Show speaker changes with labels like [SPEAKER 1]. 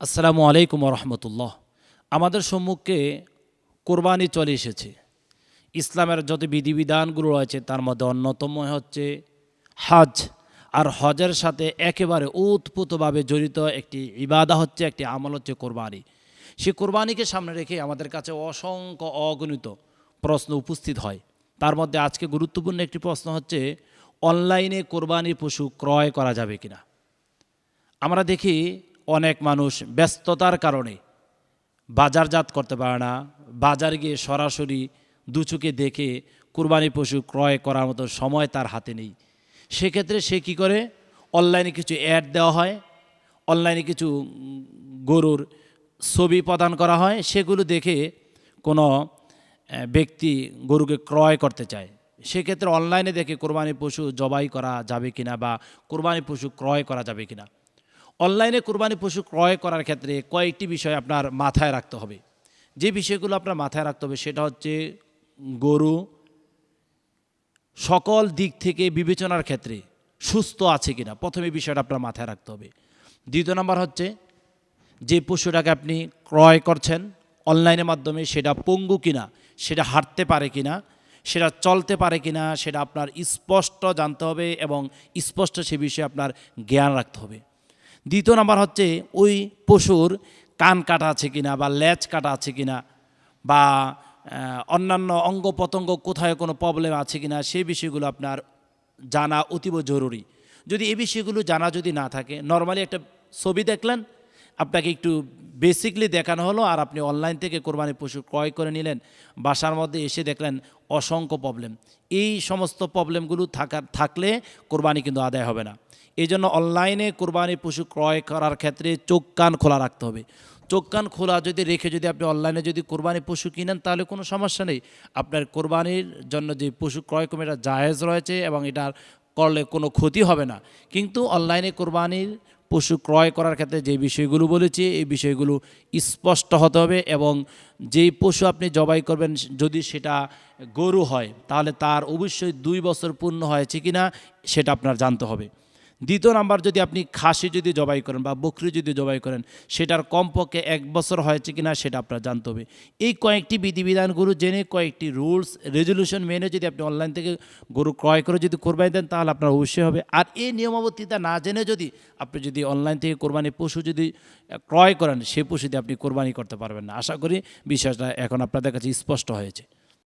[SPEAKER 1] আসসালামু আলাইকুম রহমতুল্লাহ। আমাদের সম্মুখে কোরবানি চলে এসেছে। ইসলামের যত বিধিবিধানগুলো রয়েছে, তার মধ্যে অন্যতম হচ্ছে হজ। আর হজের সাথে একেবারে উৎপুতভাবে জড়িত একটি ইবাদা হচ্ছে, একটি আমল হচ্ছে কোরবানি। সেই কোরবানিকে সামনে রেখে আমাদের কাছে অসংখ্য অগণিত প্রশ্ন উপস্থিত হয়। তার মধ্যে আজকে গুরুত্বপূর্ণ একটি প্রশ্ন হচ্ছে, অনলাইনে কোরবানি পশু ক্রয় করা যাবে কিনা? আমরা দেখি অনেক মানুষ ব্যস্ততার কারণে বাজারজাত করতে পারে না। বাজার গিয়ে সরাসরি দুচোখে দেখে কুরবানি পশু ক্রয় করার মতো সময় তার হাতে নেই। সেক্ষেত্রে সে কি করে? অনলাইনে কিছু অ্যাড দেওয়া হয়, অনলাইনে কিছু গরুর ছবি প্রদান করা হয়, সেগুলো দেখে কোনো ব্যক্তি গরুকে ক্রয় করতে চায়। সেক্ষেত্রে অনলাইনে দেখে কোরবানি পশু জবাই করা যাবে কিনা বা কোরবানি পশু ক্রয় করা যাবে কিনা। অনলাইনে কোরবানি পশু ক্রয় করার ক্ষেত্রে কয়েকটি বিষয় আপনার মাথায় রাখতে হবে। যে বিষয়গুলো আপনার মাথায় রাখতে হবে সেটা হচ্ছে গরু সকল দিক থেকে বিবেচনার ক্ষেত্রে সুস্থ আছে কিনা, প্রথমে বিষয়টা আপনার মাথায় রাখতে হবে। দ্বিতীয় নম্বর হচ্ছে যে পশুটাকে আপনি ক্রয় করছেন অনলাইনের মাধ্যমে, সেটা পঙ্গু কিনা, সেটা হাঁটতে পারে কিনা, সেটা চলতে পারে কিনা, সেটা আপনার স্পষ্ট জানতে হবে এবং স্পষ্ট সে বিষয়ে আপনার জ্ঞান রাখতে হবে। দ্বিতীয় নাম্বার হচ্ছে ওই পশুর কান কাটা আছে কিনা বা লেজ কাটা আছে কিনা বা অন্যান্য অঙ্গ প্রত্যঙ্গ কোথায় কোনো প্রবলেম আছে কিনা সেই বিষয়গুলো আপনার জানা অতীব জরুরি। যদি এই বিষয়গুলো জানা যদি না থাকে নর্মালি একটা ছবি দেখলেন, আপনাকে একটু বেসিকলি দেখানো হলো আর আপনি অনলাইন থেকে কোরবানি পশু ক্রয় করে নিলেন, বাসার মধ্যে এসে দেখলেন অসংখ্য প্রবলেম এই সমস্ত প্রবলেমগুলো থাকার থাকলে কোরবানি কিন্তু আদায় হবে না। এই জন্য অনলাইনে কোরবানি পশু ক্রয় করার ক্ষেত্রে চোখ কান খোলা রাখতে হবে। চোখ কান খোলা যদি রেখে যদি আপনি অনলাইনে যদি কোরবানি পশু কিনেন, তাহলে কোনো সমস্যা নেই। আপনার কোরবানির জন্য যে পশু ক্রয় কমে এটা জায়েজ রয়েছে এবং এটার করলে কোনো ক্ষতি হবে না। কিন্তু অনলাইনে কোরবানির পশু ক্রয় করার ক্ষেত্রে যে বিষয়গুলো বলেছি, এই বিষয়গুলো স্পষ্ট হতে হবে এবং যেই পশু আপনি জবাই করবেন যদি সেটা গরু হয়, তাহলে তার অবশ্যই দুই বছর পূর্ণ হয়েছে কিনা সেটা আপনার জানতে হবে। দ্বিতীয় নাম্বার যদি আপনি খাসি যদি জবাই করেন বা বকরি যদি জবাই করেন, সেটার কমপক্ষে এক বছর হয়েছে কিনা সেটা আপনার জানতে হবে। এই কয়েকটি বিধিবিধানগুলো জেনে কয়েকটি রুলস রেজলিউশন মেনে যদি আপনি অনলাইন থেকে গরু ক্রয় করে যদি কোরবানি দেন, তাহলে আপনার অবশ্যই হবে। আর এই নিয়মাবর্তিতা না জেনে যদি আপনি যদি অনলাইন থেকে কোরবানি পশু যদি ক্রয় করেন সেই পশু দিয়ে আপনি কোরবানি করতে পারবেন না। আশা করি বিষয়টা এখন আপনাদের কাছে স্পষ্ট হয়েছে।